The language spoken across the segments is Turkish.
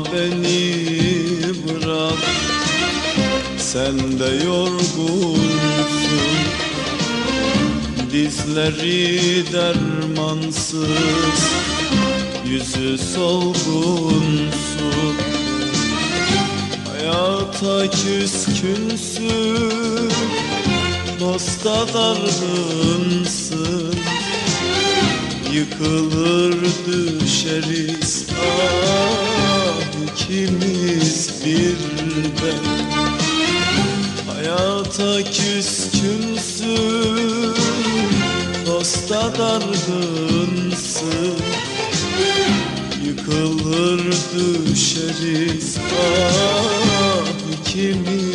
beni bırak. Sen de yorgunsun. Dizleri dermansız. Yüzü solgunsun. Hayata küskünsün. Dosta dargınsın. Yıkılır düşeriz. Ah ikimiz birden Hayata küskünsün Dosta dargınsın. Yıkılır düşeriz ah ikimiz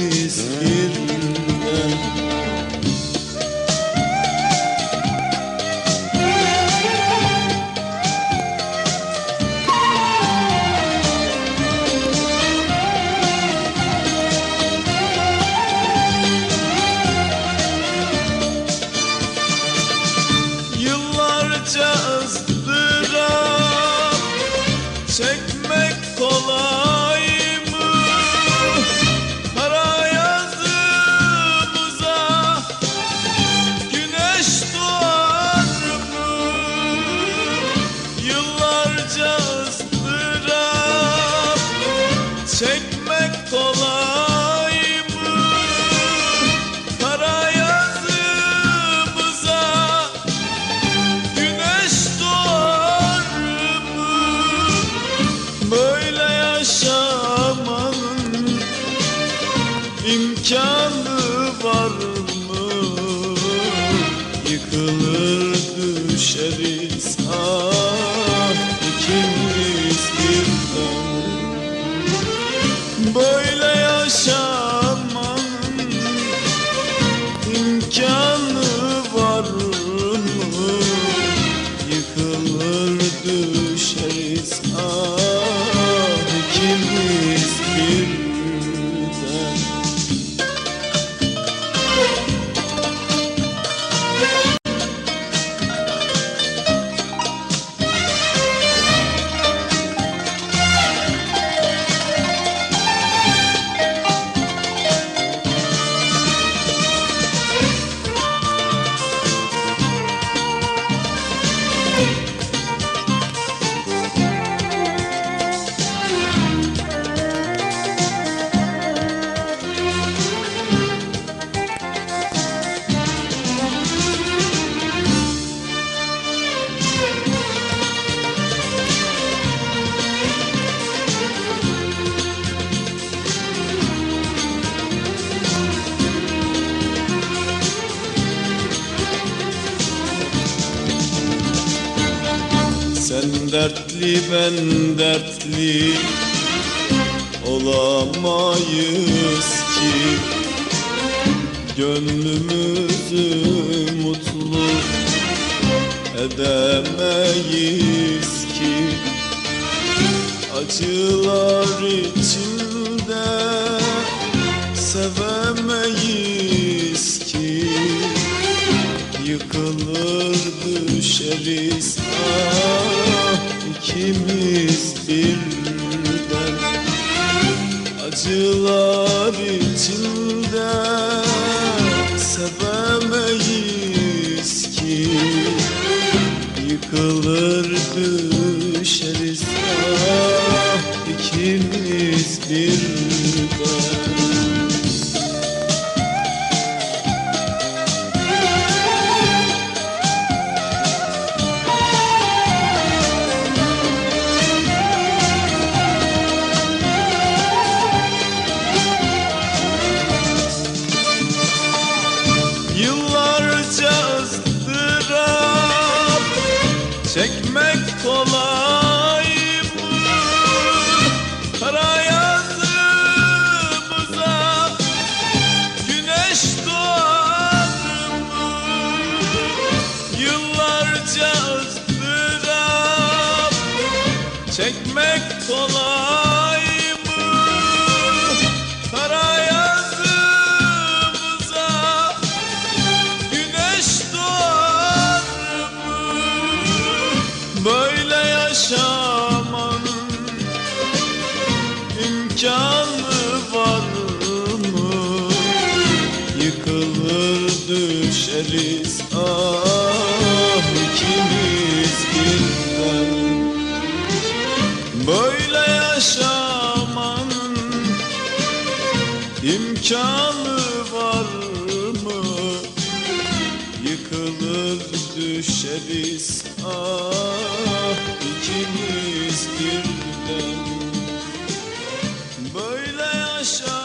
dertli ben dertli. Olamayız ki. Gönlümüzü mutlu edemeyiz ki. Acılar içinde sevemeyiz Yıkılır düşeriz. Ah ikimiz birden. Acılar içinde Çekmek kolay mı? Kara yazımıza Güneş doğar mı? Böyle yaşamanın imkanı var mı? Yıkılır düşeriz ah. imkanı var mı? Yıkılır düşeriz ah ikimiz birden Böyle yaşa